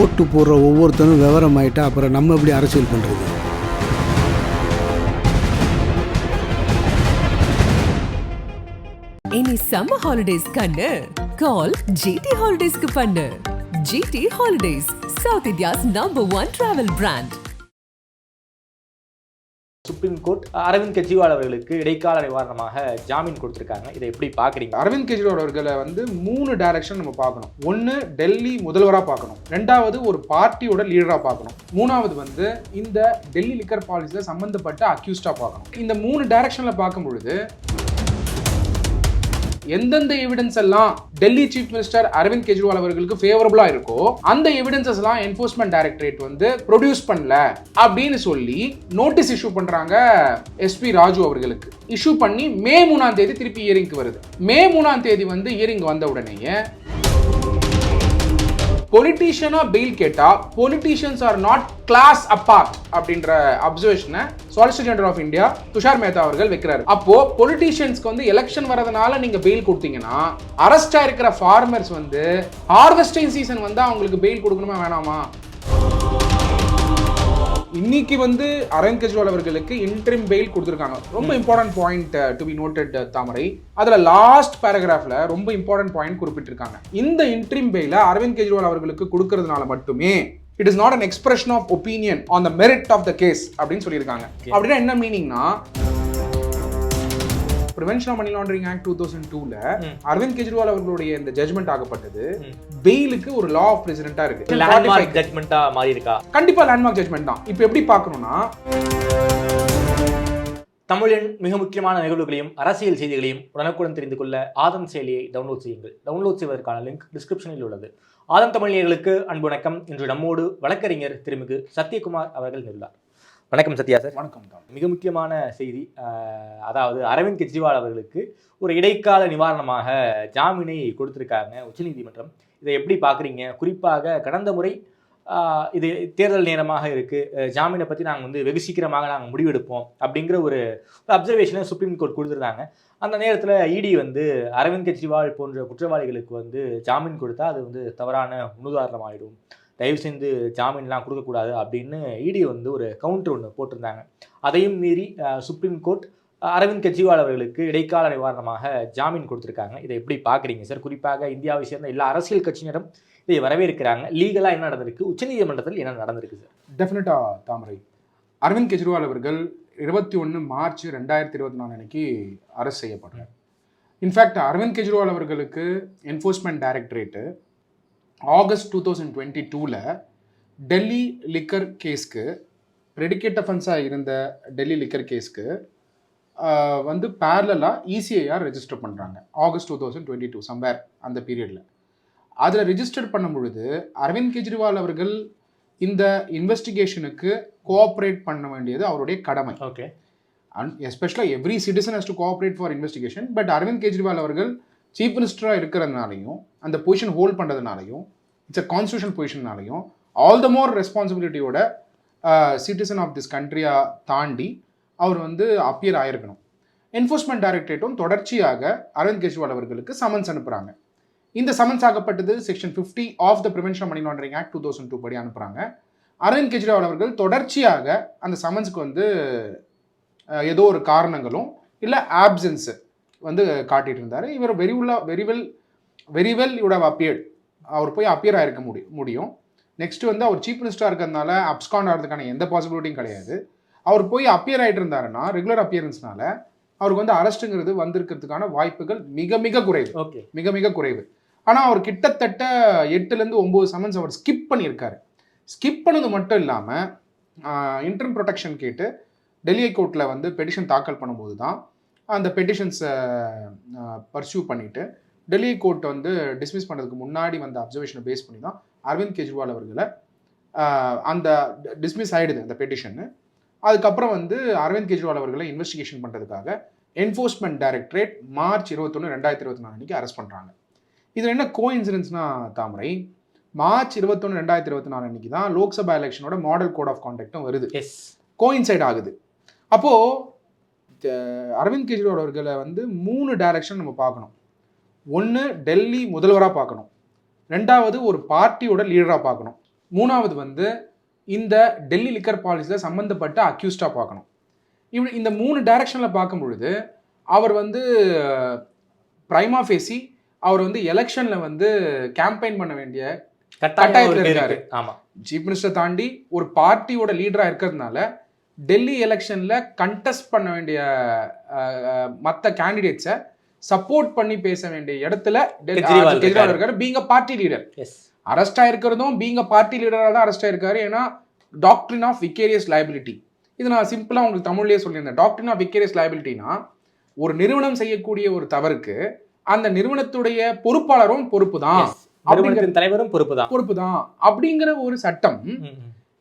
ஓட்டு போடுற ஒவ்வொருத்தரும் விவரம் ஆயிட்டா அப்புறம் நம்ம எப்படி அரசியல் பண்ணுறது இனி சம்மர் ஹாலிடேஸ் கண்ணு. கால் ஜிடி ஹாலிடேஸ்க்கு பண்ணு. GT holidays south India's number one travel brand supreme court Arvind Kejriwal அவர்களுக்கு இடைக்கால நிவாரணமாக ஜாமீன் கொடுத்துருக்காங்க. இதை எப்படி பார்க்குறீங்க? அரவிந்த் கெஜ்ரிவால் அவர்களை வந்து மூணு டைரக்ஷன் நம்ம பார்க்கணும். ஒன்று டெல்லி முதல்வராக பார்க்கணும். ரெண்டாவது ஒரு பார்ட்டியோட லீடராக பார்க்கணும். மூணாவது வந்து இந்த டெல்லி லிக்கர் பாலிசியில் சம்மந்தப்பட்ட அக்யூஸ்டாக பார்க்கணும். இந்த மூணு டைரக்ஷனில் பார்க்கும் பொழுது எந்தெந்த எவிடன்ஸ் எல்லாம் டெல்லி சீஃப் மினிஸ்டர் அரவிந்த் கெஜ்ரிவால் அவர்களுக்கு ஃபேவரபுளா இருக்கோ அந்த எவிடன்சஸ் எல்லாம் என்போர்ஸ்மெண்ட் டைரக்டரேட் வந்து ப்ரொடியூஸ் பண்ணல அப்படின்னு சொல்லி நோட்டீஸ் இஷ்யூ பண்றாங்க எஸ்பி ராஜு அவர்களுக்கு. இஷ்யூ பண்ணி மே மூணாம் தேதி திருப்பி இயரிங்க்கு வருது. மே மூணாம் தேதி வந்து இயரிங் வந்த உடனேயே பொலிட்டீஷியனா பெயில் கேட்டா politicians are not class apart அப்படின்ற அப்சர்வேஷனை solicitor general of India Tushar Mehta அவர்கள் வைக்கிறாரு. அப்போ பொலிட்டீஷியன்ஸ்க்கு வந்து எலெக்ஷன் வரதுனால நீங்க பெயில் கொடுத்தீங்கன்னா அரெஸ்டா இருக்கிற ஃபார்மர்ஸ் வந்து ஹார்வெஸ்டிங் சீசன் வந்து அவங்களுக்கு பெயில் கொடுக்கணுமா வேணாமா? இன்னைக்கு வந்து அரவிந்த் கெஜ்ரிவால் அவர்களுக்கு இன்ட்ரிம் பெயில் கொடுத்துருக்காங்க. ரொம்ப important point to be noted தாமரை. அதுல லாஸ்ட் பேராகிராஃப்ல ரொம்ப இம்பார்ட்டன்ட் பாயிண்ட் குறிப்பிட்டிருக்காங்க. இந்த இன்ட்ரிம் பெயில அரவிந்த் கெஜ்ரிவால் அவர்களுக்கு கொடுக்கறதுனால மட்டுமே it is not an expression of opinion on the merit of the case அப்படின்னு சொல்லியிருக்காங்க. அப்படின்னா என்ன மீனிங்னா prevention of money laundering act two thousand டூல அரவிந்த் கெஜ்ரிவால் அவர்களுடைய இந்த ஜட்மெண்ட் ஆகப்பட்டது. பெயிலுக்கு ஒரு லா ஆஃப் பிரசிடென்டா இருக்கு. லேண்ட்மார்க் ஜட்மெண்டா மாறி இருக்கா கண்டிப்பா லேண்ட்மார்க் ஜட்மெண்ட் தான். இப்போ எப்படி பார்க்கணும்னா தமிழின் மிக முக்கியமான நிகழ்வுகளையும் அரசியல் செய்திகளையும் உடனுக்குடன் தெரிந்து கொள்ள ஆதம் செயலியை டவுன்லோட் செய்யுங்கள். டவுன்லோட் செய்வதற்கான லிங்க் டிஸ்கிரிப்ஷனில் உள்ளது. ஆதம் தமிழியர்களுக்கு அன்பு வணக்கம். இன்று நம்மோடு வழக்கறிஞர் திருமிகு சத்யகுமார் அவர்கள் நின்றார் வணக்கம் சத்யா சார். வணக்கம் மிக முக்கியமான செய்தி அதாவது அரவிந்த் கெஜ்ரிவால் அவர்களுக்கு ஒரு இடைக்கால நிவாரணமாக ஜாமீனை கொடுத்துருக்காங்க உச்சநீதிமன்றம். இதை எப்படி பார்க்குறீங்க? குறிப்பாக கடந்த முறை இது தேர்தல் நேரமாக இருக்குது ஜாமீனை பற்றி நாங்கள் வந்து வெகு சீக்கிரமாக நாங்கள் முடிவெடுப்போம் அப்படிங்கிற ஒரு அப்சர்வேஷனை சுப்ரீம் கோர்ட் கொடுத்துருந்தாங்க. அந்த நேரத்தில் இடி வந்து அரவிந்த் கெஜ்ரிவால் போன்ற குற்றவாளிகளுக்கு வந்து ஜாமீன் கொடுத்தா அது வந்து தவறான முன்னுதாரணமாகிடும் தயவு செஞ்சு ஜாமீன்லாம் கொடுக்கக்கூடாது அப்படின்னு இடி வந்து ஒரு கவுண்டர் ஒன்று போட்டிருந்தாங்க. அதையும் மீறி சுப்ரீம் கோர்ட் அரவிந்த் கெஜ்ரிவால் அவர்களுக்கு இடைக்கால நிவாரணமாக ஜாமீன் கொடுத்துருக்காங்க. இதை எப்படி பார்க்குறீங்க சார் குறிப்பாக இந்தியாவை சேர்ந்த எல்லா அரசியல் கட்சியினரும் இதை வரவேற்கிறாங்க. லீகலாக என்ன நடந்திருக்கு? உச்சநீதிமன்றத்தில் என்ன நடந்திருக்கு சார் டெஃபினட்டா தாமரை. அரவிந்த் கெஜ்ரிவால் அவர்கள் இருபத்தி ஒன்று மார்ச் ரெண்டாயிரத்தி இருபத்தி நாலு அன்னைக்கு அரெஸ்ட் செய்யப்படுறார் இன்ஃபேக்ட் அரவிந்த் கெஜ்ரிவால் அவர்களுக்கு enforcement directorate August two thousand twenty டூவில் டெல்லி லிக்கர் கேஸ்க்கு ப்ரெடிகேட் அஃபென்ஸாக இருந்த டெல்லி லிக்கர் கேஸ்க்கு வந்து பேரலாக இசிஐஆர் ரெஜிஸ்டர் பண்ணுறாங்க August two thousand twenty two somewhere அந்த பீரியடில் அதில் ரெஜிஸ்டர் பண்ணும் பொழுது அரவிந்த் கெஜ்ரிவால் அவர்கள் இந்த இன்வெஸ்டிகேஷனுக்கு கோஆப்ரேட் பண்ண வேண்டியது அவருடைய கடமை. Okay and எஸ்பெஷலாக every citizen has to cooperate for investigation but Arvind Kejriwal அவர்கள் சீஃப் மினிஸ்டராக இருக்கிறதுனாலையும் அந்த பொசிஷன் ஹோல்ட் பண்ணுறதுனாலையும் இட்ஸ் அ கான்ஸ்டியூஷன் பொசிஷன்னாலையும் ஆல் த மோர் ரெஸ்பான்சிபிலிட்டியோட சிட்டிசன் ஆஃப் திஸ் கண்ட்ரியாக தாண்டி அவர் வந்து அப்பியர் ஆயிருக்கணும். என்ஃபோர்ஸ்மெண்ட் டைரக்டரேட்டும் தொடர்ச்சியாக அரவிந்த் கெஜ்ரிவால் அவர்களுக்கு சமன்ஸ் அனுப்புகிறாங்க இந்த summons ஆகப்பட்டது section 50 of the prevention money laundering act two thousand two படி அனுப்புகிறாங்க அரவிந்த் கெஜ்ரிவால் அவர்கள் தொடர்ச்சியாக அந்த சமன்ஸ்க்கு வந்து ஏதோ ஒரு காரணங்களும் இல்லை ஆப்சன்ஸு வந்து காட்டிட்டு இருந்தார் இவர் வெரி உள்ள very well very well you'd have appeared அவர் போய் அப்பியர் ஆயிருக்க முடியும் முடியும். நெக்ஸ்ட் வந்து அவர் சீஃப் மினிஸ்டராக இருக்கிறதுனால அப்ஸ்காண்ட் ஆகிறதுக்கான எந்த பாசிபிலிட்டியும் கிடையாது. அவர் போய் அப்பியர் ஆகிட்டு இருந்தாருன்னா ரெகுலர் அப்பியரன்ஸ்னால அவருக்கு வந்து அரெஸ்ட்டுங்கிறது வந்திருக்கிறதுக்கான வாய்ப்புகள் மிக மிக குறைவு. ஓகே மிக மிக குறைவு. ஆனால் அவர் கிட்டத்தட்ட எட்டுலேருந்து ஒம்பது சமன்ஸ் அவர் ஸ்கிப் பண்ணியிருக்காரு. ஸ்கிப் பண்ணது மட்டும் இல்லாமல் இன்டர்ம் ப்ரொடெக்ஷன் கேட்டு டெல்லி கோர்ட்டில் வந்து பெட்டிஷன் தாக்கல் பண்ணும்போது தான் அந்த பெட்டிஷன்ஸை பர்சியூ பண்ணிட்டு டெல்லி கோர்ட் வந்து டிஸ்மிஸ் பண்ணுறதுக்கு முன்னாடி வந்த அப்சர்வேஷனை பேஸ் பண்ணி தான் அரவிந்த் கெஜ்ரிவால் அவர்களை அந்த டிஸ்மிஸ் ஆயிடுது அந்த பெட்டிஷன் அதுக்கப்புறம் வந்து அரவிந்த் கெஜ்ரிவால் அவர்களை இன்வெஸ்டிகேஷன் பண்ணுறதுக்காக என்ஃபோர்ஸ்மெண்ட் டைரக்டரேட் மார்ச் இருபத்தொன்று ரெண்டாயிரத்தி இருபத்தி நாலு அன்னைக்கு அரெஸ்ட் பண்ணுறாங்க இதில் என்ன கோ இன்சிடென்ட்ஸ்னா தாமரை மார்ச் இருபத்தொன்று ரெண்டாயிரத்தி இருபத்தி நாலு அன்னைக்கு தான் லோக்சபா எலெக்ஷனோட மாடல் கோட் ஆஃப் கான்டாக்டும் வருது. எஸ் கோயின்சைட் ஆகுது. அப்போது அரவிந்த் கெஜ்ரிவால் அவர்களை வந்து மூணு டைரக்ஷன் நம்ம பார்க்கணும் ஒன்று டெல்லி முதல்வராக பார்க்கணும் ரெண்டாவது ஒரு பார்ட்டியோட லீடராக பார்க்கணும் மூணாவது வந்து இந்த டெல்லி லிக்கர் பாலிசியில் சம்மந்தப்பட்ட அக்யூஸ்டாக பார்க்கணும் இவ் இந்த மூணு டைரக்ஷனில் பார்க்கும் பொழுது அவர் வந்து பிரைமா ஃபேசி அவர் வந்து எலெக்ஷனில் வந்து கேம்பெயின் பண்ண வேண்டிய கட்டாயத்துல இருக்காரு. இருக்கு. ஆமா சீஃப் மினிஸ்டர் தாண்டி ஒரு பார்ட்டியோட லீடராக இருக்கிறதுனால டெல்லி எலெக்ஷனில் கண்டெஸ்ட் பண்ண வேண்டிய மற்ற கேண்டிடேட்ஸை சப்போர்ட் பண்ணி பேச வேண்டிய இடத்துல கெஜ்ரிவால் இருக்காரு. Being a party leader arrest ஆயிருக்கிறதும் being a party லீடராக தான் அரெஸ்ட் ஆயிருக்காரு. ஏன்னா டாக்டரின் ஆஃப் விக்கேரியஸ் liability. இது நான் சிம்பிளாக உங்களுக்கு தமிழ்லேயே சொல்லியிருந்தேன். டாக்டரின் ஆஃப் விக்கேரியஸ் liabilityனா ஒரு நிறுவனம் செய்யக்கூடிய ஒரு தவறுக்கு அந்த நிறுவனத்துடைய பொறுப்பாளரும் பொறுப்பு தான் அப்படிங்கிற தலைவரும் பொறுப்பு தான் பொறுப்பு தான் அப்படிங்கிற ஒரு சட்டம்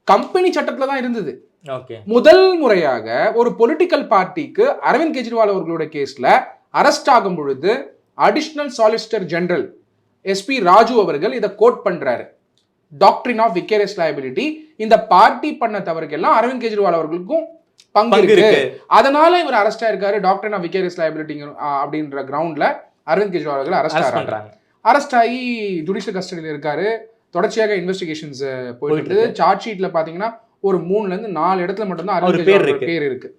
கம்பெனி சட்டத்துல தான் இருந்தது. முதல் முறையாக ஒரு பொலிட்டிக்கல் பார்ட்டிக்கு அரவிந்த் கெஜ்ரிவால் அவர்களோட கேஸ்ல அரெஸ்ட் ஆகும் பொழுது additional solicitor general SP Raju அவர்கள் இதை கோட் பண்றாரு. டாக்டரின் ஆஃப் விக்கேரியஸ் liability இந்த பார்ட்டி பண்ண தவறுக்கெல்லாம் அரவிந்த் கெஜ்ரிவால் அவர்களுக்கும் பங்கு இருக்கு. அதனால இவர் அரெஸ்ட் ஆயிருக்காரு. டாக்டரின் ஆஃப் விக்கேரியஸ் liability அப்படின்ற கிரவுண்ட்ல அரவிந்த் கெஜ்ரிவால் அவர்கள் அரெஸ்ட் பண்றாங்க. அரெஸ்ட் ஆகி ஜுடிஷியல் கஸ்டடியில் இருக்காரு. தொடர்ச்சியாக இன்வெஸ்டிகேஷன்ஸ் போயிட்டு சார்ஜ் ஷீட்ல பாத்தீங்கன்னா ஒரு மூணுல இருந்து நாலு இடத்துல மட்டும்தான் அரவிந்த் பேர். பேர் இருக்கு.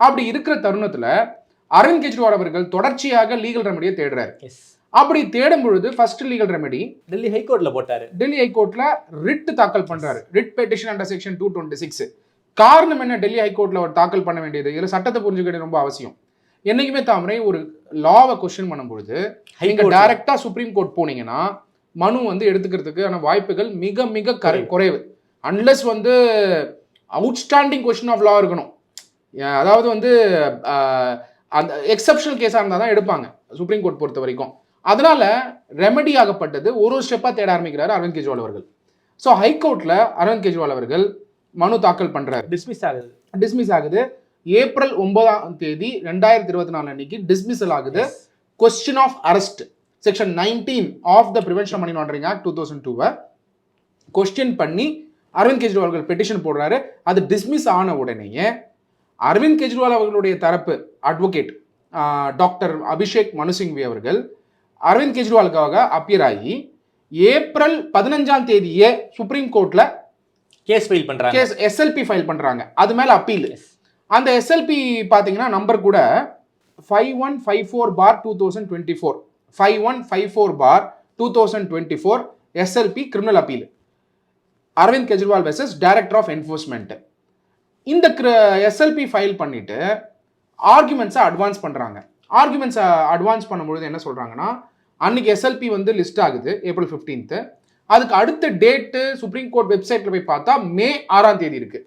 அப்படி இருக்கிற தருணத்துல அரவிந்த் கெஜ்ரிவால் அவர்கள் தொடர்ச்சியாக லீகல் ரெமடியை தேடுறாரு. எஸ் அப்படி தேடும் பொழுது ஃபர்ஸ்ட் லீகல் ரெமெடி டெல்லி ஹைகோர்ட்ல போட்டாரு. டெல்லி ஹைகோர்ட்ல ரிட் தாக்கல் பண்றாரு. Writ petition under section two twenty six காரணம் என்ன? டெல்லி ஹைகோர்ட்ல அவர் தாக்கல் பண்ண வேண்டியது. இதுல சட்டத்தை புரிஞ்சுக்கிறது ரொம்ப அவசியம். என்னைக்குமே தாமரை ஒரு லாவை கொஸ்டின் பண்ணும்பொழுது நீங்க ஹைகோர்ட் டைரக்டா சுப்ரீம் கோர்ட் போனீங்கன்னா மனு வந்து எடுத்துக்கிறதுக்கான வாய்ப்புகள் மிக மிக கரை குறைவு. அன்லெஸ் வந்து அவுட்ஸ்டாண்டிங் கொஸ்டின் ஆஃப் லா இருக்கணும். அதாவது வந்து அந்த எக்ஸப்ஷனல் கேஸாக இருந்தால் தான் எடுப்பாங்க சுப்ரீம் கோர்ட் பொறுத்த வரைக்கும். அதனால ரெமெடி ஆகப்பட்டது ஒரு ஒரு ஸ்டெப்பாக தேட ஆரம்பிக்கிறாரு அரவிந்த் கெஜ்ரிவால் அவர்கள். ஸோ ஹைகோர்ட்டில் அரவிந்த் கெஜ்ரிவால் அவர்கள் மனு தாக்கல் பண்றாரு. டிஸ்மிஸ் ஆகுது. டிஸ்மிஸ் ஆகுது. ஏப்ரல் ஒன்பதாம் தேதி ரெண்டாயிரத்தி இருபத்தி நாலு அன்னைக்கு டிஸ்மிஸல் ஆகுது. Question of arrest section nineteen of the prevention money laundering act two thousand டூவை கொஸ்டின் பண்ணி அரவிந்த் கெஜ்ரிவால் அவர்கள் பெட்டிஷன் போடுறாரு. அது டிஸ்மிஸ் ஆன உடனேயே அரவிந்த் கெஜ்ரிவால் அவர்களுடைய தரப்பு அட்வொகேட் டாக்டர் அபிஷேக் மனுசிங்வி அவர்கள் அரவிந்த் கெஜ்ரிவாலுக்காக அப்பியர் ஆகி ஏப்ரல் பதினஞ்சாம் தேதியே சுப்ரீம் கோர்ட்ல கேஸ் ஃபைல் பண்றாங்க. கேஸ் எஸ்எல்பி ஃபைல் பண்றாங்க. அது மேல அப்பீல். அந்த எஸ்எல்பி பாத்தீங்கன்னா நம்பர் கூட five one five four bar two thousand twenty four five one five four bar two thousand twenty four SLP criminal appeal Arvind Kejriwal versus director of enforcement இந்த SLP file பண்ணிட்டு ஆர்குமெண்ட்ஸை advance பண்றாங்க. ஆர்குமெண்ட்ஸை advance பண்ணும்பொழுது என்ன சொல்றாங்கன்னா அன்னைக்கு SLP வந்து list ஆகுது April 15th அதுக்கு அடுத்த டேட்டு சுப்ரீம் கோர்ட் வெப்சைட்ல போய் பார்த்தா மே ஆறாம் தேதி இருக்கு.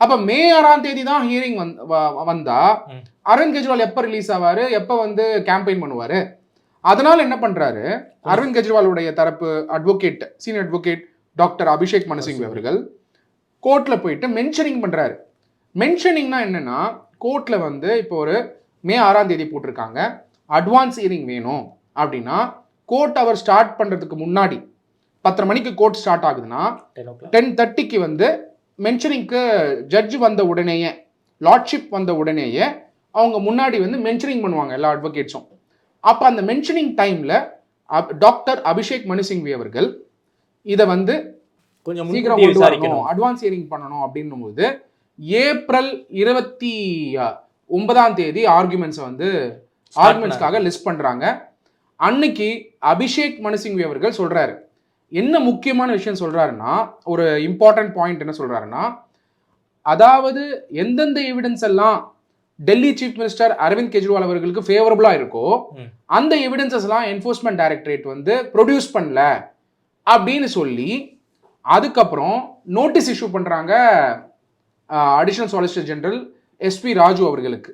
அப்ப மே ஆறாம் தேதி தான் ஹியரிங் வந்தா ம். அரவிந்த் கெஜ்ரிவால் எப்ப ரிலீஸ் ஆவாரு எப்ப வந்து கேம்பெயின் பண்ணுவாரு? அதனால என்ன பண்றாரு? அரவிந்த் கெஜ்ரிவாலுடைய தரப்பு advocate senior advocate doctor Abhishek Manasingh அவர்கள் கோர்ட்ல போயிட்டு மென்ஷனிங் பண்றாரு. மென்ஷனிங்னா என்னன்னா கோர்ட்ல வந்து இப்போ ஒரு மே ஆறாம் தேதி போட்டிருக்காங்க. அட்வான்ஸ் ஹியரிங் வேணும். அப்படின்னா கோர்ட் அவர் ஸ்டார்ட் பண்றதுக்கு முன்னாடி பத்தரை மணிக்கு கோர்ட் ஸ்டார்ட் ஆகுதுன்னா டென் தேர்ட்டிக்கு வந்து மென்ஷனிங்க்கு ஜட்ஜ் வந்த உடனேயே லார்ட்ஷிப் வந்த உடனேயே அவங்க முன்னாடி வந்து மென்ஷனிங் பண்ணுவாங்க எல்லா அட்வொகேட்ஸும் அப்போ அந்த மென்ஷனிங் டைமில் டாக்டர் அபிஷேக் மனுசிங்வி அவர்கள் இதை வந்து கொஞ்சம் சீக்கிரம் கொண்டு வரணும். அட்வான்ஸ் ஹியரிங் பண்ணணும் அப்படின்னும் போது ஏப்ரல் இருபத்தி ஒன்பதாம் தேதி ஆர்குமெண்ட்ஸை வந்து ஆர்குமெண்ட்ஸ்க்காக லிஸ்ட் பண்றாங்க. அன்னைக்கு அபிஷேக் மனுசிங்வி அவர்கள் சொல்றாரு. என்ன முக்கியமான விஷயம் சொல்றாருன்னா ஒரு இம்பார்ட்டன்ட் பாயிண்ட் என்ன சொல்றாருன்னா அதாவது எந்தெந்த எவிடன்ஸ் எல்லாம் டெல்லி சீஃப் மினிஸ்டர் அரவிந்த் கெஜ்ரிவால் அவர்களுக்கு ஃபேவரபுளா இருக்கோ. அந்த எவிடன்சஸ் எல்லாம் என்ஃபோர்ஸ்மெண்ட் டைரக்டரேட் வந்து ப்ரொடியூஸ் பண்ணல. அப்படின்னு சொல்லி அதுக்கப்புறம் நோட்டீஸ் இஷ்யூ பண்ணுறாங்க additional solicitor general SP Raju அவர்களுக்கு.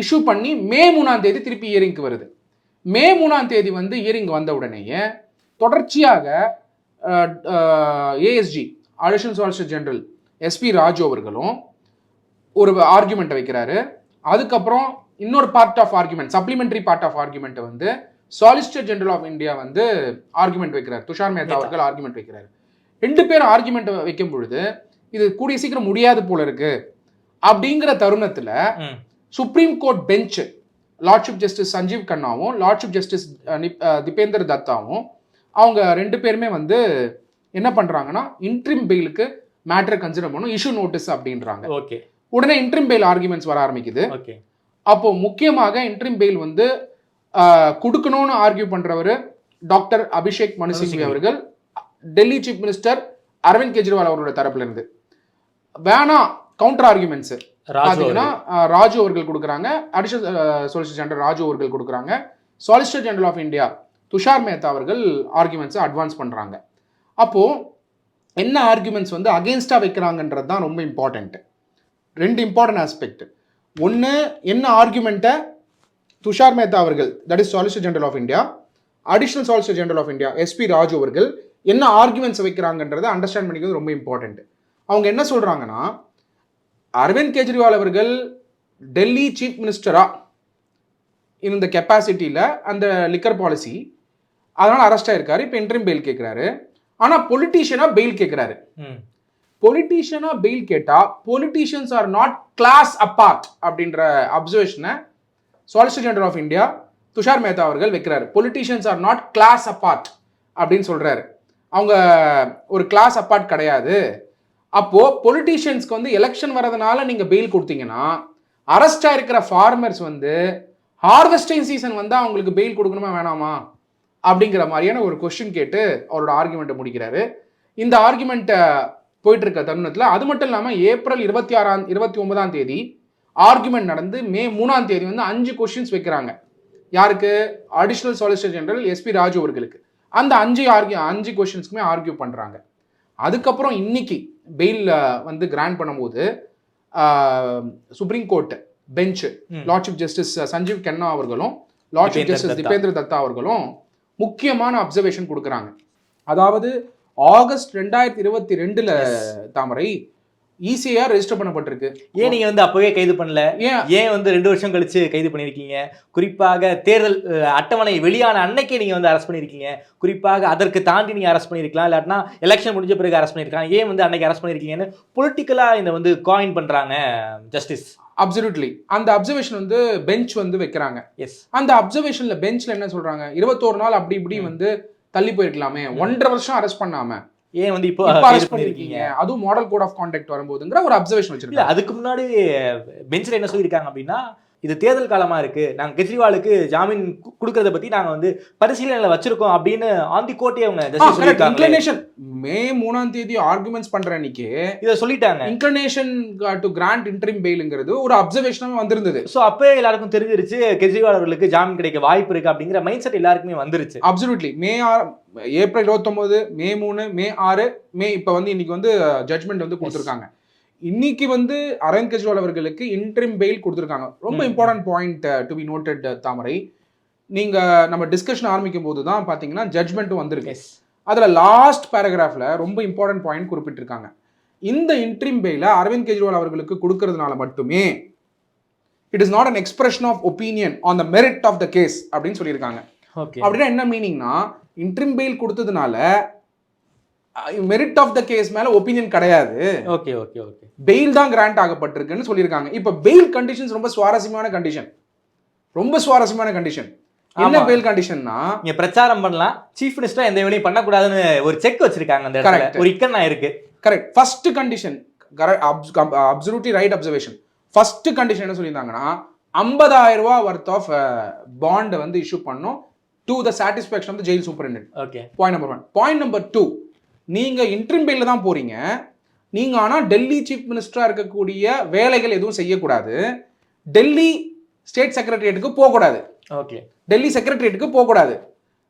இஷ்யூ பண்ணி மே மூணாம் தேதி திருப்பி இயரிங்க்கு வருது. மே மூணாம் தேதி வந்து இயரிங் வந்த உடனேயே தொடர்ச்சியாக ASG additional solicitor general SP Raju அவர்களும் ஒரு ஆர்குமெண்ட்டை வைக்கிறாரு. அதுக்கப்புறம் இன்னொரு part of argument supplementary part of ஆர்குமெண்ட்டை வந்து சாலிசிட்டர் ஜெனரல் ஆஃப் இந்தியா வந்து ஆர்குமெண்ட் வைக்கிறார். துஷார் மேத்தா அவர்கள் ஆர்குமெண்ட் வைக்கிறார். ரெண்டு பேரும் ஆர்குமெண்ட் வைக்கும் பொழுது இது கூடிய சீக்கிரம் முடியாது போல இருக்கு. அப்படிங்கிற தருணத்துல. Supreme court bench lordship justice Sanjiv கண்ணாவும் lordship justice Dipankar தத்தாவும் அவங்க ரெண்டு பேருமே வந்து என்ன பண்றாங்கன்னா இன்ட்ரிம் பெயிலுக்கு மேட்டரை கன்சிடர் பண்ணும் இஷ்யூ நோட்டீஸ் அப்படின்றாங்க. ஓகே. உடனே இன்ட்ரிம் பெயில் ஆர்குமெண்ட்ஸ் வர ஆரம்பிக்குது. ஓகே. அப்போ முக்கியமாக இன்ட்ரிம் பெயில் வந்து கொடுக்கணும்னு ஆர்கியூ பண்றவர் டாக்டர் அபிஷேக் மனு சிங்வி. அவர்கள் டெல்லி சீஃப் மினிஸ்டர் அரவிந்த் கெஜ்ரிவால் அவரோட தரப்புல இருந்து. வேணாம் கவுண்டர் ஆர்குமெண்ட்ஸ் ஆஹ், ராஜு அவர்கள் கொடுக்குறாங்க அடிஷனல் சொலிசிட்டர் ஜெனரல் ராஜு அவர்கள் கொடுக்குறாங்க solicitor general of India Tushar Mehta அவர்கள் ஆர்குமெண்ட்ஸை அட்வான்ஸ் பண்றாங்க. அப்போ என்ன ஆர்குமெண்ட்ஸ் வந்து அகேன்ஸ்டா வைக்கிறாங்கன்றது தான் ரொம்ப இம்பார்ட்டன்ட் ரெண்டு இம்பார்ட்டன்ட் ஆஸ்பெக்ட் ஒன்று என்ன ஆர்குமெண்ட்டை துஷார் மேத்தா அவர்கள் that is solicitor general of India additional solicitor general of India SP Raju அவர்கள் என்ன ஆர்குமெண்ட்ஸ் வைக்கிறாங்கன்றதை அண்டர்ஸ்டாண்ட் பண்ணிக்கிறது ரொம்ப இம்பார்ட்டன்ட் அவங்க என்ன சொல்றாங்கன்னா அரவிந்த் கெஜ்ரிவால் அவர்கள் டெல்லி சீஃப் மினிஸ்டரா இந்த கெப்பாசிட்டியில் அந்த லிக்கர் பாலிசி அதனால அரெஸ்ட் ஆயிருக்காரு இப்போ இன்ட்ரிம் பெயில் கேட்குறாரு ஆனால் பொலிட்டீஷியனாக பெயில் கேட்குறாரு ம். பொலிட்டீஷியனா பெயில் கேட்டா politicians are not class apart அப்படின்ற அப்சர்வேஷனை solicitor general of India Tushar Mehta அவர்கள் வைக்கிறார். Politicians are not class apart அப்படின்னு சொல்கிறாரு அவங்க ஒரு கிளாஸ் அப்பார்ட் கிடையாது. அப்போது பொலிட்டீஷியன்ஸ்க்கு வந்து எலெக்ஷன் வரதுனால நீங்கள் பெயில் கொடுத்தீங்கன்னா அரெஸ்டாக இருக்கிற ஃபார்மர்ஸ் வந்து ஹார்வெஸ்டிங் சீசன் வந்தால் அவங்களுக்கு பெயில் கொடுக்கணுமா வேணாமா? அப்படிங்கிற மாதிரியான ஒரு கொஸ்டின் கேட்டு அவரோட ஆர்குமெண்ட்டை முடிக்கிறாரு. இந்த ஆர்குமெண்ட்டை போயிட்டு இருக்க தருணத்தில் அது மட்டும் இல்லாமல் ஏப்ரல் இருபத்தி ஆறாம் இருபத்தி ஒன்பதாம் தேதி ஆர்குமெண்ட் நடந்து மே மூணாம் தேதி வந்து அஞ்சு கொஸ்டின்ஸ் வைக்கிறாங்க. யாருக்கு? Additional solicitor general SP Raju அவர்களுக்கு. அந்த அஞ்சு ஆர்கியூ அஞ்சு கொஸ்டின்ஸ்க்குமே ஆர்கியூ பண்ணுறாங்க அதுக்கப்புறம் இன்னைக்கு பெயில் வந்து கிராண்ட் பண்ணும்போது supreme court bench. Lord chief justice Sanjiv Khanna அவர்களும் lord chief justice. Dipendra Datta அவர்களும் முக்கியமான அப்சர்வேஷன் கொடுக்குறாங்க. அதாவது ஆகஸ்ட் ரெண்டாயிரத்தி இருபத்தி ரெண்டுல தாமரை ஈஸியா ரெஜிஸ்டர் பண்ணப்பட்டிருக்கு. ஏன் நீங்க வந்து அப்பவே கைது பண்ணல? ஏன்? ஏன் வந்து ரெண்டு வருஷம் கழிச்சு கைது பண்ணிருக்கீங்க குறிப்பாக தேர்தல் அட்டவணை வெளியான அன்னைக்கே நீங்க வந்து அரெஸ்ட் பண்ணிருக்கீங்க குறிப்பாக அதற்கு தாண்டி நீங்க அரெஸ்ட் பண்ணிருக்கலாம் இல்லாட்டினா எலெக்ஷன் முடிஞ்ச பிறகு அரெஸ்ட் பண்ணிருக்காங்க ஏன் வந்து அன்னைக்கு அரெஸ்ட் பண்ணிருக்கீங்கன்னு பொலிட்டிக்கலா இந்த வந்து காயின் பண்றாங்க ஜஸ்டிஸ் அப்சல்யூட்லி அந்த அப்சர்வேஷன் வந்து பெஞ்ச் வந்து வைக்கிறாங்க. எஸ் அந்த அப்சர்வேஷன்ல பெஞ்ச்ல என்ன சொல்றாங்க? இருபத்தோரு நாள் அப்படி இப்படி வந்து தள்ளி போயிருக்கலாமே. ஒன்றரை வருஷம் அரெஸ்ட் பண்ணாம. ஏன் வந்து இப்போ அரெஸ்ட் பண்ணிருக்கீங்க? அதுவும் மாடல் கோட் ஆஃப் கான்டாக்ட் வரும்போதுங்கிற ஒரு அப்சர்வேஷன் இல்ல வச்சிருக்காங்க. அதுக்கு முன்னாடி பெஞ்சில் என்ன சொல்லியிருக்காங்க அப்படின்னா இது தேர்தல் காலமா இருக்கு. நாங்க கெஜ்ரிவாலுக்கு ஜாமீன் கொடுக்கறத பத்தி நாங்க வந்து பரிசீலனையில வச்சிருக்கோம் அப்படின்னு ஆந்தி கோட்டை அவங்க இன்க்ளனேஷன் மே மூணாம் தேதி ஆர்குமெண்ட்ஸ் பண்ற அன்னைக்கு இதை சொல்லிட்டாங்க. இன்க்ளனேஷன் டு கிராண்ட் இன்ட்ரிம் பெயிலுங்கிறது ஒரு அப்சர்வேஷனாக வந்திருந்தது. சோ அப்பவே எல்லாருக்கும் தெரிஞ்சிருச்சு கெஜ்ரிவால் அவர்களுக்கு ஜாமீன் கிடைக்க வாய்ப்பு இருக்கு அப்படிங்கிற மைண்ட் செட் எல்லாருக்குமே வந்துருச்சு. அப்சல்யூட்லி மே ஆறு ஏப்ரல் இருபத்தொம்போது மே மூணு மே ஆறு மே இப்போ வந்து இன்னைக்கு வந்து ஜட்மெண்ட் வந்து கொடுத்துருக்காங்க. இன்னைக்கு வந்து அரவிந்த் கெஜ்ரிவால் அவர்களுக்கு இன்ட்ரிம் பெயில் கொடுத்துருக்காங்க. ரொம்ப. Important point to be noted Thamarai. நீங்க நம்ம டிஸ்கஷன் ஆரம்பிக்கும் போது தான் பாத்தீங்கன்னா ஜட்மெண்ட்டும் வந்திருக்கு. அதுல லாஸ்ட் பேராகிராஃப்ல ரொம்ப இம்பார்ட்டன்ட் பாயிண்ட் குறிப்பிட்டிருக்காங்க. இந்த இன்ட்ரிம் பெயில அரவிந்த் கெஜ்ரிவால் அவர்களுக்கு கொடுக்கறதுனால மட்டுமே it is not an expression of opinion on the merit of the case அப்படின்னு சொல்லியிருக்காங்க. அப்படின்னா என்ன மீனிங்னா இன்ட்ரிம் பெயில் கொடுத்ததுனால மெரிட் ஆஃப் த கேஸ் மேல ஒப்பீனியன் கிடையாது. ஓகே ஓகே ஓகே பெயில் தான் கிராண்ட் ஆகப்பட்டிருக்குன்னு சொல்லியிருக்காங்க. இப்போ பெயில் கண்டிஷன்ஸ் ரொம்ப சுவாரஸ்யமான கண்டிஷன் ரொம்ப சுவாரஸ்யமான கண்டிஷன் என்ன. பெயில் கண்டிஷன்னா நீங்க பிரச்சாரம் பண்ணலாம். சீஃப் மினிஸ்டர் எந்த வேலையும் பண்ணக்கூடாதுன்னு ஒரு செக் வச்சிருக்காங்க அந்த இடத்துல. ஒரு இக்கண்ணா இருக்கு. Correct first condition absolutely right observation first condition என்ன சொல்லியிருந்தாங்கன்னா ஐம்பதாயிரம் ரூபாய் ஒர்த் ஆஃப் பாண்டை வந்து இஷ்யூ பண்ணும் to the satisfaction of jail superintendent okay point number one point number two நீங்க இன்ட்ரிம் பெயில தான் போறீங்க. நீங்க ஆனா டெல்லி சீஃப் மினிஸ்டரா இருக்கக்கூடிய வேலைகள் எதுவும் செய்யக்கூடாது. டெல்லி ஸ்டேட் செக்ரட்டரியேட்டுக்கு போகக்கூடாது. ஓகே டெல்லி செக்ரட்டரியேட்டுக்கு போகக்கூடாது.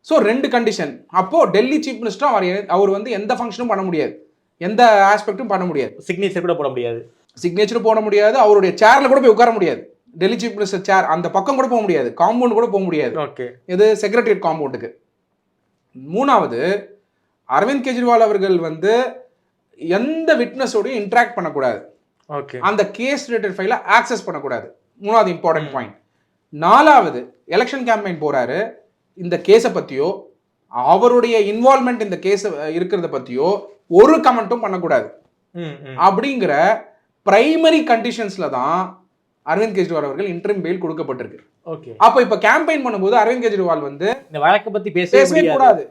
ஸோ ரெண்டு கண்டிஷன் அப்போ டெல்லி சீஃப் மினிஸ்டர் அவர் அவர் வந்து எந்த ஃபங்க்ஷனும் பண்ண முடியாது. எந்த ஆஸ்பெக்டும் பண்ண முடியாது. சிக்னேச்சர் கூட போட முடியாது. சிக்னேச்சர் போட முடியாது. அவருடைய சேர்ல கூட போய் உட்கார முடியாது. டெல்லி சீஃப் மினிஸ்டர் சேர் அந்த பக்கம் கூட போக முடியாது. காம்பவுண்ட் கூட போக முடியாது. ஓகே இது செக்ரட்டரியேட் காம்பவுண்டுக்கு மூணாவது அரவிந்த் கெஜ்ரிவால் அவர்கள் வந்து எந்த விட்னஸோடையும் இன்ட்ராக்ட் பண்ணக்கூடாது. ஓகே அந்த கேஸ் ரிலேட்டட் ஃபைலை ஆக்சஸ் பண்ணக்கூடாது. மூணாவது இம்பார்ட்டன்ட். பாயிண்ட் நாலாவது எலெக்ஷன் கேம்பெயின் போறாரு. இந்த கேஸை பத்தியோ அவருடைய இன்வால்மெண்ட் இந்த கேஸ் இருக்கிறத பத்தியோ ஒரு கமெண்ட்டும் பண்ணக்கூடாது. அப்படிங்கிற பிரைமரி கண்டிஷன்ஸ்ல தான் அரவிந்த் கெஜ்ரிவால் அவர்கள் இன்டர்ம் பெயில் கொடுக்கப்பட்டிருக்கு. ஓகே அப்போ இப்போ கேம்பெயின் பண்ணும்போது அரவிந்த் கெஜ்ரிவால் வந்து இந்த வழக்கை பத்தி பேசவே கூடாது.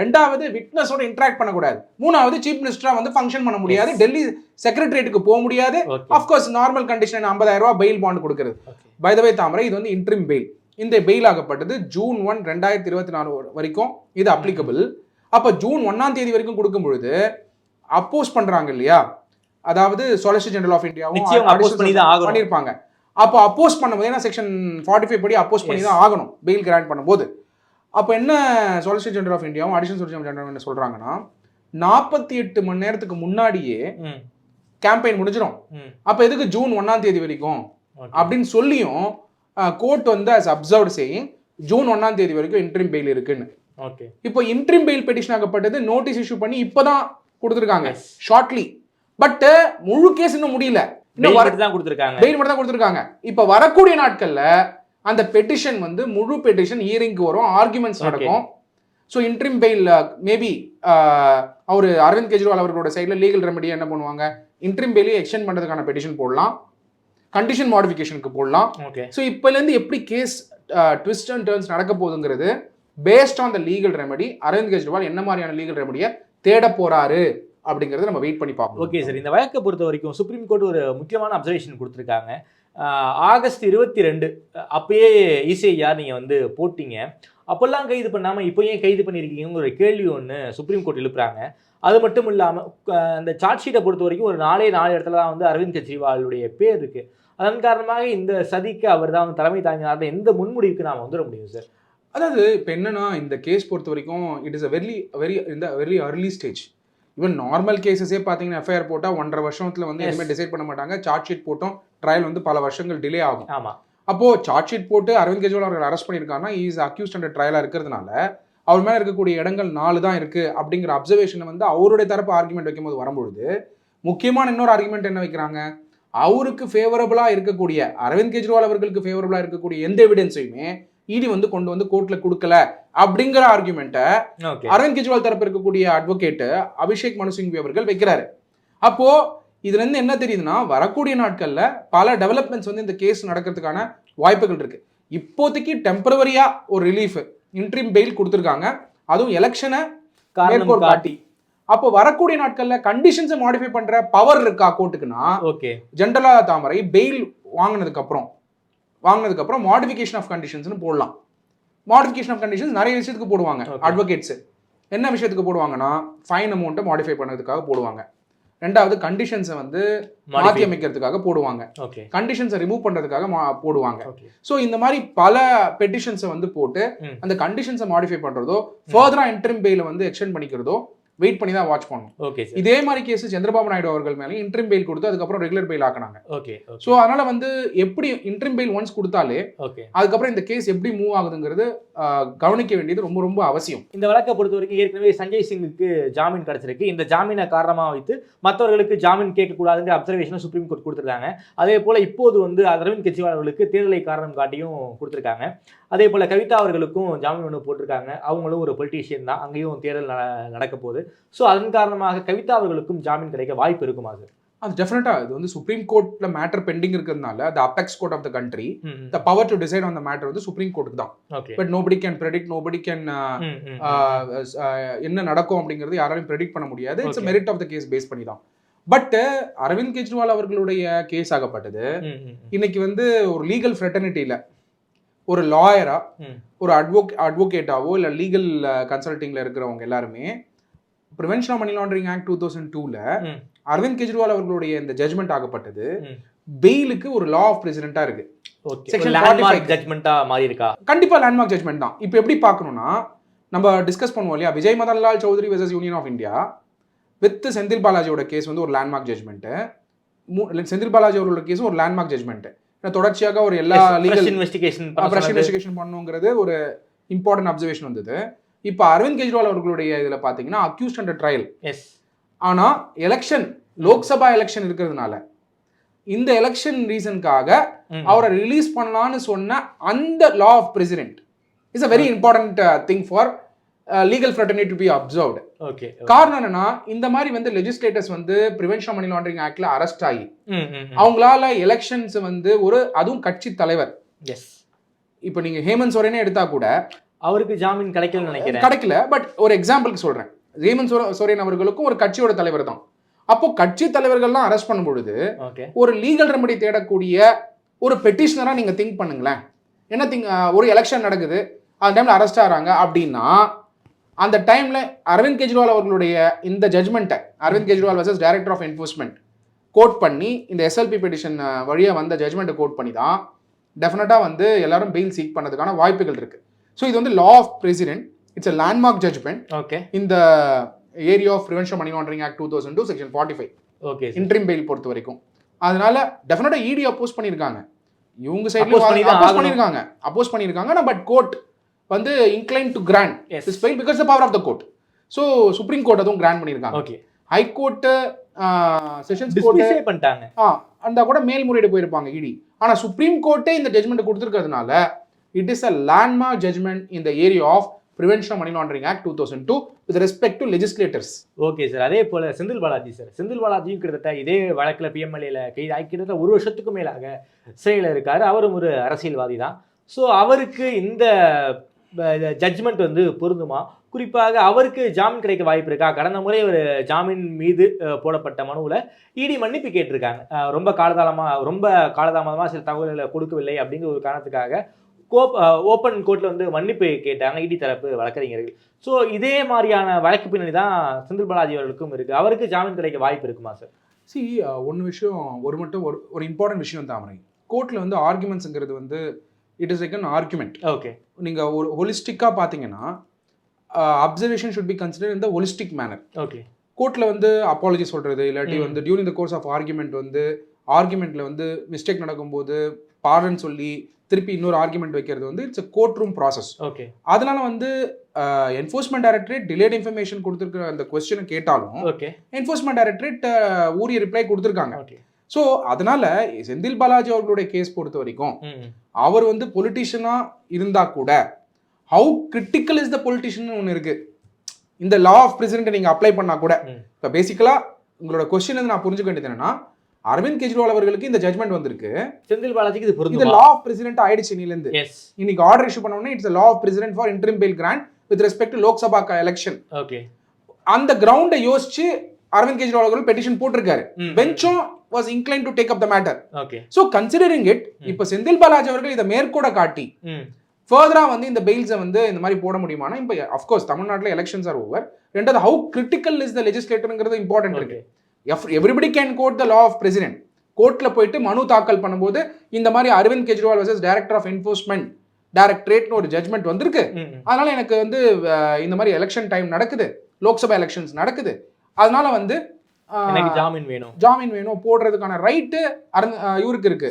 ரெண்டாவது விட்னஸோட இன்டராக்ட் பண்ணக்கூடாது. மூணாவது சீஃப் மினிஸ்டரா வந்து ஃபங்க்ஷன் பண்ண முடியாது. டெல்லி செக்ரட்டரியேட்டுக்கு போக முடியாது. அஃப்கோர்ஸ் நார்மல் கண்டிஷன் 50000 ரூபாய் பெயில் பாண்ட் கொடுக்கிறது. Okay by the way Thamarai இது வந்து இன்ட்ரிம் பெயில் இந்த பெயில் ஆகப்பட்டது ஜூன் ஒன் ரெண்டாயிரத்தி இருபத்தி நாலு வரைக்கும் இது அப்ளிகபிள் அப்போ ஜூன் ஒன்னாம் தேதி வரைக்கும் கொடுக்கும் பொழுது அப்போஸ் பண்றாங்க இல்லையா? அதாவது சொலிசிட்டர் ஜெனரல் ஆஃப் இந்தியாவும் பண்ணியிருப்பாங்க. அப்போ அப்போஸ் பண்ணும்போது ஏன்னா செக்ஷன் ஃபார்ட்டி ஃபைவ் படி அப்போஸ் பண்ணி தான் ஆகணும். பெயில் கிராண்ட் பண்ணும்போது. அப்போ என்ன சொலிசிட்டர் ஜெனரல் ஆஃப் இந்தியாவும் அடிஷனல் சொலிசிட்டர் ஜெனரல் என்ன சொல்றாங்கன்னா நாற்பத்தி எட்டு மணி நேரத்துக்கு முன்னாடியே கேம்பெயின் முடிஞ்சிடும் அப்போ எதுக்கு ஜூன் ஒன்னாம் தேதி வரைக்கும்? அப்படின்னு சொல்லியும் கோர்ட் வந்து அஸ் அப்சர்வ்ட் சேயிங் ஜூன் ஒன்னாம் தேதி வரைக்கும் இன்ட்ரிம் பெயில் இருக்குன்னு. ஓகே. இப்போ இன்ட்ரிம் பெயில் பெட்டிஷன் ஆகப்பட்டது நோட்டீஸ் இஷ்யூ பண்ணி இப்போதான் கொடுத்துருக்காங்க. ஷார்ட்லி பட் முழு கேஸ் இன்னும் முடியல. இன்னும் தான் கொடுத்துருக்காங்க. பெயில் மட்டும் தான் கொடுத்துருக்காங்க. இப்போ வரக்கூடிய நாட்கள்ல அந்த பெட்டிஷன் வந்து முழு பெட்டிஷன் ஹியரிங்க்கு வரும் ஆர்குமெண்ட்ஸ். நடக்கும். ஸோ இன்ட்ரிம் பெயில் மேபி அவர் அரவிந்த் கெஜ்ரிவால் அவர்களோட சைடில் லீகல் ரெமெடி என்ன பண்ணுவாங்க? இன்ட்ரிம் பெயிலையும் எக்ஸ்டெண்ட் பண்ணுறதுக்கான பெட்டிஷன் போடலாம். கண்டிஷன் மாடிஃபிகேஷனுக்கு போடலாம். ஓகே ஸோ இப்போலேருந்து எப்படி கேஸ் ட்விஸ்ட் அண்ட் டர்ன்ஸ் நடக்க போகுதுங்கிறது based on the legal remedy Arvind Kejriwal என்ன மாதிரியான லீகல் ரெமெடியை தேட போறாரு அப்படிங்கறத நம்ம வெயிட் பண்ணி பார்ப்போம் ஓகே சார் இந்த வழக்கை பொறுத்த வரைக்கும் சுப்ரீம் கோர்ட் ஒரு முக்கியமான அப்சர்வேஷன் கொடுத்துருக்காங்க. ஆகஸ்ட் இருபத்தி ரெண்டு அப்பயே இசிஐஆர் நீங்கள் வந்து போட்டிங்க? அப்போல்லாம் கைது பண்ணாமல் இப்போ ஏன் கைது பண்ணியிருக்கீங்கிற ஒரு கேள்வி ஒன்று சுப்ரீம் கோர்ட் எழுப்புறாங்க. அது மட்டும் இல்லாமல் அந்த சார்ஜ் ஷீட்டை பொறுத்த வரைக்கும் ஒரு நாலே நாலு இடத்துல தான் வந்து அரவிந்த் கெஜ்ரிவாலுடைய பேர் இருக்கு. அதன் காரணமாக இந்த சதிக்கு அவர் தான் தலைமை தாங்கினார். எந்த முன்முடிவுக்கு நாம் வந்துட முடியும் சார் அதாவது இப்போ என்னன்னா இந்த கேஸ் பொறுத்த வரைக்கும் it is a very very இந்த very early stage even normal கேசஸே பார்த்தீங்கன்னா எஃப்ஐஆர் போட்டால் ஒன்றரை வருஷத்துல வந்து. எதுவுமே டிசைட் பண்ண மாட்டாங்க. சார்ஜ் ஷீட் போட்டோம் ட்ரையல் வந்து பல வருஷங்கள் டிலே ஆகும். ஆமாம் அப்போ சார்ஜ் ஷீட் போட்டு அரவிந்த் கெஜ்ரிவால் அவர்கள் அரெஸ்ட் பண்ணியிருக்காங்கன்னா இஸ் அக்யூஸ்ட் அண்டர் ட்ரையலாக இருக்கிறதுனால அவர் மேலே இருக்கக்கூடிய இடங்கள் நாலு தான் இருக்கு அப்படிங்கிற அப்சர்வேஷனை வந்து அவருடைய தரப்பு ஆர்குமெண்ட் வைக்கும்போது வரும்பொழுது முக்கியமான இன்னொரு ஆர்குமெண்ட் என்ன வைக்கிறாங்க? அவருக்கு ஃபேவரபுளாக இருக்கக்கூடிய அரவிந்த் கெஜ்ரிவால் அவர்களுக்கு ஃபேவரபுளாக இருக்கக்கூடிய எந்த எவிடன்ஸையுமே இடி வந்து கொண்டு வந்து கோர்ட்ல கொடுக்கல அப்படிங்கிற ஆர்குமெண்ட்டை அரவிந்த் கெஜ்ரிவால் தரப்பு இருக்கக்கூடிய அட்வொகேட் அபிஷேக் மனு சிங்வி அவர்கள் வைக்கிறாரு. அப்போ இதுல இருந்து என்ன தெரியுதுன்னா வரக்கூடிய நாட்கள்ல பல டெவலப்மெண்ட்ஸ் வந்து இந்த கேஸ் நடக்கிறதுக்கான வாய்ப்புகள் இருக்கு. இப்போதைக்கு டெம்பரவரியா ஒரு ரிலீஃப் இன்ட்ரீம் பெயில் கொடுத்துருக்காங்க. அதுவும் எலெக்ஷனை மேற்கோள் காட்டி. அப்போ வரக்கூடிய நாட்கள்ல கண்டிஷன்ஸை மாடிஃபை பண்ற பவர் இருக்கா கோர்ட்டுக்குன்னா ஓகே ஜென்ரலா தாமரை பெயில் வாங்கினதுக்கு அப்புறம். வாங்கினதுக்கு அப்புறம் மாடிஃபிகேஷன் ஆஃப் கண்டிஷன்ஸ்னு போடலாம். மாடிஃபிகேஷன் ஆஃப் கண்டிஷன்ஸ் நிறைய விஷயத்துக்கு போடுவாங்க. அட்வொகேட்ஸ் என்ன விஷயத்துக்கு போடுவாங்கன்னா ஃபைன் அமௌண்ட்டை மாடிஃபை பண்ணதுக்காக போடுவாங்க. ரெண்டாவது கண்டிஷன்ஸை வந்து மாற்றி அமைக்கிறதுக்காக போடுவாங்க. கண்டிஷன்ஸை ரிமூவ் பண்றதுக்காக மா- போடுவாங்க. ஸோ இந்த மாதிரி பல பெட்டிஷன்ஸை வந்து போட்டு. அந்த கண்டிஷன்ஸை மாடிஃபை பண்றதோ ஃபர்தரா இன்டர்ம் பெயில வந்து எக்ஸ்டெண்ட் பண்ணிக்கிறதோ வெயிட் பண்ணி தான் வாட்ச் பண்ணணும். ஓகே இதே மாதிரி கேஸ் சந்திரபாபு நாயுடு அவர்கள் மேலே இன்டர்ம் பெயில் கொடுத்து அதுக்கப்புறம் ரெகுலர் பெயில் ஆக்குனாங்க. ஓகே ஸோ அதனால வந்து எப்படி இன்டர்ம் பெயில் ஒன்ஸ் கொடுத்தாலே ஓகே அதுக்கப்புறம் இந்த கேஸ் எப்படி மூவ் ஆகுதுங்கிறது கவனிக்க வேண்டியது ரொம்ப ரொம்ப அவசியம். இந்த வழக்கை பொறுத்த வரைக்கும் ஏற்கனவே சஞ்சய் சிங்குக்கு ஜாமீன் கிடைச்சிருக்கு. இந்த ஜாமீனை காரணமாக வைத்து மற்றவர்களுக்கு ஜாமீன் கேட்கக்கூடாதுங்கிற அப்சர்வேஷனை சுப்ரீம் கோர்ட் கொடுத்துருக்காங்க. அதே போல இப்போது வந்து அரவிந்த் கெஜ்ரிவால் அவர்களுக்கு தேர்தலை காரணம் காட்டியும் கொடுத்துருக்காங்க. அதே போல கவிதா அவர்களுக்கும் ஜாமீன் ஒன்று போட்டிருக்காங்க. அவங்களும் ஒரு பொலிட்டீஷியன் தான். அங்கேயும் தேர்தல் நட- நடக்க போகுது. ஸோ அதன் காரணமாக கவிதா அவர்களுக்கும் ஜாமீன் கிடைக்க வாய்ப்பு இருக்குமா சார் அது டெஃபினட்டா இது வந்து சுப்ரீம் கோர்ட்ல மேட்டர் பெண்டிங் இருக்கிறதுனால the apex court of the country the power to decide on the matter வந்து சுப்ரீம் கோர்ட்டுக்கு தான். But nobody can predict nobody can என்ன நடக்கும் அப்படிங்கிறது யாராலையும் ப்ரெடிக்ட் பண்ண முடியாது. It's. Merit of the case base பண்ணி தான். பட் அரவிந்த் கெஜ்ரிவால் அவர்களுடைய கேஸ் ஆகப்பட்டது. இன்னைக்கு வந்து ஒரு லீகல் ஃப்ரெட்டர்னிட்டியில ஒரு லாயரா. ஒரு அட்வொக் அட்வொகேட்டாவோ இல்லை லீகல் கன்சல்டிங்ல இருக்கிறவங்க எல்லாருமே prevention of money laundering act two thousand டூவில். அரவிந்த் கெஜ்ரிவால் அவர்களுடைய இந்த ஜட்மெண்ட் ஆகப்பட்டது. பெயிலுக்கு ஒரு லா ஆஃப் பிரசிடென்ட்டா இருக்கு. ஓகே. Section landmark 45. ஜட்மெண்ட்டா மாறி இருக்கா கண்டிப்பா லேண்ட்மார்க் ஜட்மெண்ட் தான். இப்போ எப்படி பார்க்கணும்னா நம்ம டிஸ்கஸ் பண்ணுவோம் இல்லையா? Vijay Madanlal Choudhary versus union of India with Senthil பாலாஜியோட case வந்து ஒரு லேண்ட்மார்க் ஜட்மெண்ட் செந்தில் பாலாஜி அவர்களோட கேஸும் ஒரு லேண்ட்மார்க் ஜட்மெண்ட் தொடர்ச்சியாக ஒரு எல்லா லீகல் இன்வெஸ்டிகேஷன் இன்வெஸ்டிகேஷன் பண்ணுங்கிறது ஒரு இம்பார்ட்டன்ட் அப்சர்வேஷன் வந்தது. இப்போ அரவிந்த் கெஜ்ரிவால் அவர்களுடைய இதில் பார்த்தீங்கன்னா அக்யூஸ்ட் அண்டர் ட்ரையல் எஸ் ஆனால் எலெக்ஷன் லோக்சபா எலெக்ஷன் இருக்கிறதுனால இந்த எலெக்ஷன் ரீசனுக்காக அவரை ரிலீஸ் பண்ணலாம்னு சொன்ன அந்த law of precedent is a very important thing for legal fraternity to be observed okay காரணம் என்னன்னா இந்த மாதிரி வந்து லெஜிஸ்லேட்டர்ஸ் வந்து பிரிவென்ஷன் மணி லாண்டரிங் ஆக்ட்ல அரெஸ்ட் ஆகி அவங்க அவங்களால எலெக்ஷன்ஸ் வந்து ஒரு அதுவும் கட்சி தலைவர். எஸ் இப்போ நீங்க ஹேமந்த் சோரனே எடுத்தா கூட அவருக்கு ஜாமீன் கிடைக்கலன்னு நினைக்கிறேன். கிடைக்கல பட் ஒரு எக்ஸாம்பிளுக்கு சொல்றேன். சோர- சோரன் அவர்களுக்கும் ஒரு கட்சியோட தலைவர் தான். அப்போ கட்சி தலைவர்கள்லாம் அரெஸ்ட் பண்ணும் பொழுது ஓகே ஒரு லீகல் ரெமடி தேடக்கூடிய ஒரு பெட்டிஷனரா நீங்க திங்க் பண்ணுங்களேன். என்ன திங்க் ஒரு எலெக்ஷன் நடக்குது அந்த டைம்ல அரெஸ்ட் ஆகிறாங்க அப்படின்னா அந்த டைம்ல அரவிந்த் கெஜ்ரிவால் அவர்களுடைய இந்த ஜட்மெண்ட்டை Arvind Kejriwal versus director of enforcement quote பண்ணி இந்த எஸ்எல்பி பெட்டிஷன் வழியா வந்த ஜட்மெண்ட்டை கோட் பண்ணி தான் டெஃபினட்டாக வந்து எல்லாரும் பெயில் சீக் பண்ணதுக்கான வாய்ப்புகள் இருக்கு. ஸோ இது வந்து law of precedent it's a landmark judgment okay இந்த area of prevention money laundering act two thousand two section forty five okay interim bail பொறுத்த வரைக்கும். அதனால டெஃபினட்டா இடி அப்போஸ் பண்ணியிருக்காங்க இவங்க சைட்ல அப்போஸ். பண்ணியிருக்காங்க அப்போஸ் பண்ணியிருக்காங்க பட் கோர்ட் வந்து incline to grant Yes. This bail because the power of the court so supreme court அதுவும் கிராண்ட் பண்ணியிருக்காங்க okay high court sessions court பண்ணிட்டாங்க. ஆ அந்த கூட மேல்முறையீடு போயிருப்பாங்க இடி ஆனா சுப்ரீம் கோர்ட்டே இந்த judgment கொடுத்துருக்கிறதுனால it is a landmark judgment in the area of prevention money laundering act two thousand two with respect to legislators okay sir அதே போல் செந்தில் பாலாஜி சார் செந்தில் பாலாஜியும் கிட்டத்தட்ட இதே வழக்கில் பிஎம்எல்ஏல கைது ஆகி கிட்டத்தட்ட ஒரு வருஷத்துக்கு மேலாக சிறையில் இருக்கார். அவரும் ஒரு அரசியல்வாதி தான். ஸோ அவருக்கு இந்த ஜட்ஜ்மெண்ட் வந்து பொருந்துமா? குறிப்பாக அவருக்கு ஜாமீன் கிடைக்க வாய்ப்பு இருக்கா? கடந்த முறை ஒரு ஜாமீன் மீது போடப்பட்ட மனுவில் இடி மன்னிப்பு கேட்டிருக்காங்க. ரொம்ப காலதாமமாக ரொம்ப காலதாமதமாக சில தகவல்களை கொடுக்கவில்லை அப்படிங்கிற ஒரு காரணத்துக்காக கோப் ஓப்பன் கோர்ட்டில் வந்து மன்னிப்பு கேட்டாங்க இடி தரப்பு வழக்கறிஞர்கள். ஸோ இதே மாதிரியான வழக்கு பின்னணி தான் செந்தில் பாலாஜி அவர்களுக்கும் இருக்கு. அவருக்கு ஜாமீன் கிடைக்க வாய்ப்பு இருக்குமா சார் சி ஒன்று விஷயம் ஒரு மட்டும் ஒரு ஒரு இம்பார்ட்டன்ட் விஷயம் தாமரை கோர்ட்டில் வந்து ஆர்குமெண்ட்ஸுங்கிறது வந்து it is like an argument okay நீங்கள் ஒரு ஹொலிஸ்டிக்காக பார்த்தீங்கன்னா அப்சர்வேஷன் ஷுட் பி கன்சிடர் இந்த ஹொலிஸ்டிக் மேனர் ஓகே கோர்ட்டில் வந்து அப்பாலஜி சொல்கிறது இல்லாட்டி. வந்து during the course of argument வந்து ஆர்குமெண்ட்டில் வந்து மிஸ்டேக் நடக்கும்போது பாருன்னு சொல்லி திருப்பி இன்னொரு ஆர்குமெண்ட் வைக்கிறது வந்து it's court room process okay அதனால வந்து என்ஃபோர்ஸ்மெண்ட் டைரக்டரேட் டிலேட் இன்ஃபர்மேஷன் கொடுத்துருக்கிற அந்த கொஸ்டினை கேட்டாலும் ஓகே என்ஃபோர்ஸ்மெண்ட் டைரக்டரேட் உரிய ரிப்ளை கொடுத்துருக்காங்க. ஓகே ஸோ அதனால செந்தில் பாலாஜி அவர்களுடைய கேஸ் பொறுத்த வரைக்கும் அவர் வந்து பொலிட்டிஷியனாக இருந்தா கூட how critical is the politician ஒன்று இருக்கு. இந்த லா ஆஃப் பிரசிடென்ட் நீங்கள் அப்ளை பண்ணா கூட. இப்போ பேசிக்கலாக உங்களோட கொஸ்டின் நான் புரிஞ்சுக்க வேண்டியது என்னன்னா அரவிந்த் கெஜ்ரிவால் அவர்களுக்கு இந்த ஜட்மெண்ட் வந்திருக்கு. செந்தில் பாலாஜிக்கு இது இது பொருந்துமா லா ஆஃப் பிரசிடென்ட் ஆயிடுச்சு இன்னிலேருந்து இன்னைக்கு ஆர்டர் இஷ்யூ பண்ணோம்னா it's law of precedent for interim bail grant with respect to Lok Sabha election okay அந்த கிரவுண்டை யோசிச்சு அரவிந்த் கெஜ்ரிவால் அவர்கள் பெட்டிஷன் போட்டிருக்காரு. பெஞ்சும் was incline to take up the matter okay so considering it இப்போ செந்தில் பாலாஜி அவர்கள் இதை மேற்கோட காட்டி ஃபர்தரா வந்து இந்த பெயில்ஸை வந்து இந்த மாதிரி போட முடியுமானா இப்போ அஃப்கோர்ஸ் தமிழ்நாட்டில் எலெக்ஷன்ஸ் ஆர் ஓவர் ரெண்டாவது ஹவு கிரிட்டிக்கல் இஸ் த லெஜிஸ்லேட்டருங்கிறது இம்பார்ட்டன்ட் இருக்கு. Okay everybody can quote the law of precedent கோர்ட்ல போயிட்டு மனு தாக்கல் பண்ணும்போது இந்த மாதிரி Arvind Kejriwal versus director of enforcement டைரக்டரேட்னு ஒரு ஜட்மெண்ட் வந்திருக்கு. அதனால எனக்கு வந்து இந்த மாதிரி எலெக்ஷன் டைம் நடக்குது. லோக்சபா எலெக்ஷன்ஸ் நடக்குது. அதனால வந்து ஜாமீன் வேணும். ஜாமீன் வேணும். போடுறதுக்கான ரைட்டு இவருக்கு இருக்கு.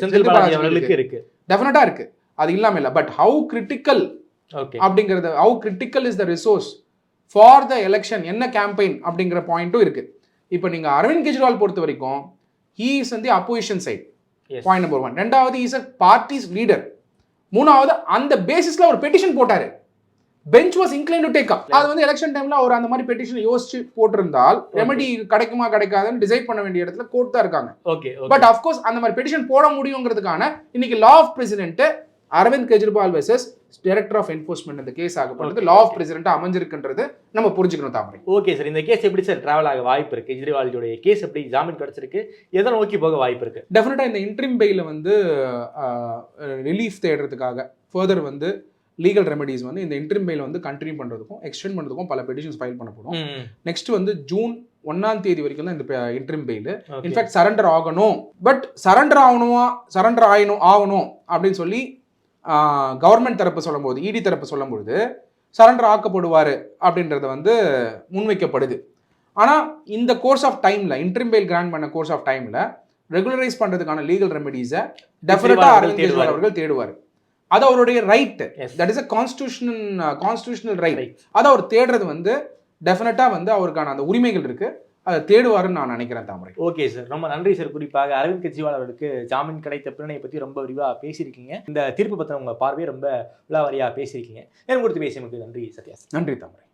இருக்கு. டெஃபினட்டா இருக்கு. அது இல்லாம இல்ல. பட் ஹவு கிரிட்டிக்கல் ஓகே அப்படிங்கிறது how critical is the resource for the election என்ன கேம்பெயின் அப்படிங்கிற பாயிண்ட்டும் இருக்கு. இப்போ நீங்க அரவிந்த் கெஜ்ரிவால் பொறுத்த வரைக்கும் ஹீ இஸ் வந்து opposition side point number one ரெண்டாவது இஸ் அ பார்ட்டிஸ் லீடர் மூணாவது அந்த பேசிஸ்ல ஒரு பெட்டிஷன் போட்டாரு. Bench was incline to take up அது வந்து எலெக்ஷன் டைம்ல அவர் அந்த மாதிரி பெட்டிஷன் யோசிச்சு போட்டிருந்தால் ரெமெடி கிடைக்குமா கிடைக்காதுன்னு டிசைட் பண்ண வேண்டிய இடத்துல கோர்ட் தான் இருக்காங்க. ஓகே பட் அஃப்கோர்ஸ் அந்த மாதிரி பெட்டிஷன் போட முடியுங்கிறதுக்கான இன்னைக்கு law of precedent Arvind Kejriwal versus director of enforcement இந்த கேஸ் ஆகப்பட்டது லா ஆஃப். பிரசிடென்ட் அமைஞ்சிருக்குன்றது நம்ம புரிஞ்சுக்கணும் தாமரை. ஓகே சார் இந்த கேஸ் எப்படி சார் டிராவல் ஆக வாய்ப்பு இருக்கு? கெஜ்ரிவாலுடைய கேஸ் எப்படி ஜாமீன் கிடைச்சிருக்கு? எதை நோக்கி போக வாய்ப்பு இருக்கு? டெஃபினட்டா இந்த இன்ட்ரிம் பெயில வந்து ரிலீஃப் தேடுறதுக்காக ஃபர்தர் வந்து லீகல் ரெமெடிஸ் வந்து இந்த இன்ட்ரிம் பெயில் வந்து கண்டினியூ பண்றதுக்கும் எக்ஸ்டெண்ட் பண்றதுக்கும் பல பெட்டிஷன்ஸ் ஃபைல் ம் நெக்ஸ்ட் வந்து ஜூன் ஒன்னாம் தேதி வரைக்கும் தான் இந்த interim bail in fact surrender ஆகணும். பட் சரண்டர் ஆகணுமா சரண்டர் ஆகணும் ஆகணும் அப்படின்னு சொல்லி கவர்மெண்ட் தரப்பு சொல்லும்போது இடி தரப்பு சொல்லும்பொழுது சரண்டர் ஆக்கப்படுவார் அப்படின்றத வந்து முன்வைக்கப்படுது ஆனால் இந்த கோர்ஸ் ஆஃப் டைமில் இன்ட்ரிம் பெயில் கிராண்ட் பண்ண கோர்ஸ் ஆஃப் டைமில் ரெகுலரைஸ் பண்ணுறதுக்கான லீகல் ரெமெடிஸை டெஃபினட்டாக அரவிந்த் கெஜ்ரிவால் தேடுவார். அவர்கள் தேடுவார் அது அவருடைய right Yes. That is a constitutional constitutional right. அதை அவர் தேடுறது வந்து டெஃபினட்டாக வந்து அவருக்கான அந்த உரிமைகள் இருக்கு அதை தேடுவாருன்னு நான் நினைக்கிறேன் தாமரை. Okay sir. ரொம்ப நன்றி சார். குறிப்பாக அரவிந்த் கெஜ்ரிவால் அவர்களுக்கு ஜாமீன் கிடைத்த பின்னணியை பற்றி ரொம்ப விரிவாக பேசியிருக்கீங்க. இந்த தீர்ப்பு பற்றின உங்கள் பார்வையை ரொம்ப விழாவாரியாக பேசியிருக்கீங்க. நேரம் கொடுத்து பேசியமைக்கு நன்றி சத்யா நன்றி தாமரை.